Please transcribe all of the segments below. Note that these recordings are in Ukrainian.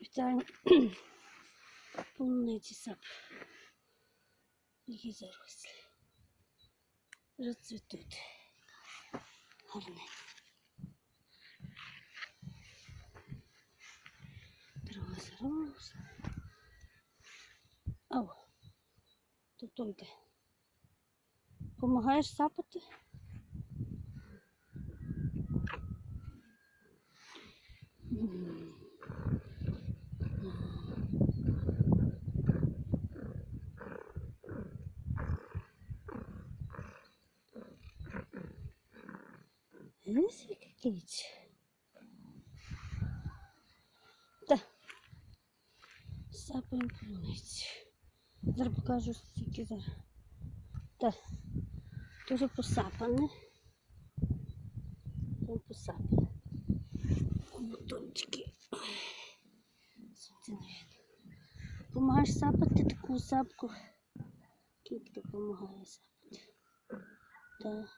Вітаю полуниці сап. Які зарослі. Розцвітуть. Гарне. Трава заросла. Ау. Тут той йде. Помагаєш сапати? М. Ось яка кіч. Та. Сапаємо полуниці. Зараз покажу скільки зараз. Та. Дуже посапане. Там посапане. Бутончики. Помагаєш сапати таку сапку. Кітка допомагає сапати. Та.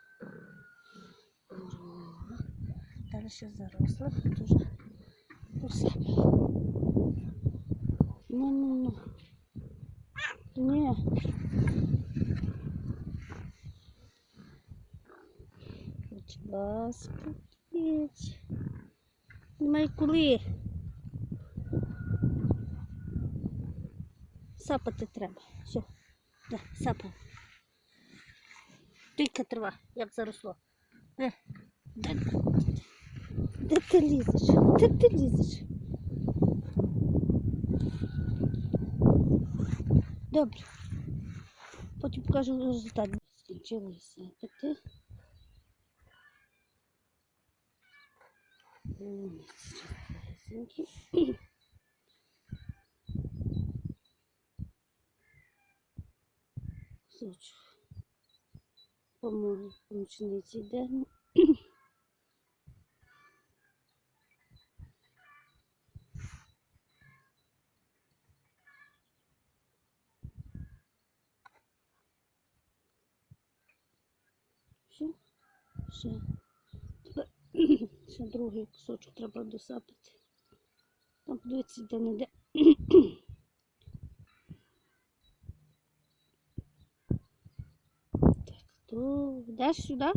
Ще заросла, дуже посапала. Ну, ну, ну. Ні. Будь ласка, піть. Немає коли. Сапати треба. Все. Да, сапав. Тільки трава, як заросло. Е, де, де ти лізеш? Де ти лізеш? Добре. Потім покажу результат. Скінчилися чистесенькі. По-моєму, помічниці йде. Все, ще, ще другий кусочок треба досапити. Там подивіться, де не де. Так, то йдеш сюди?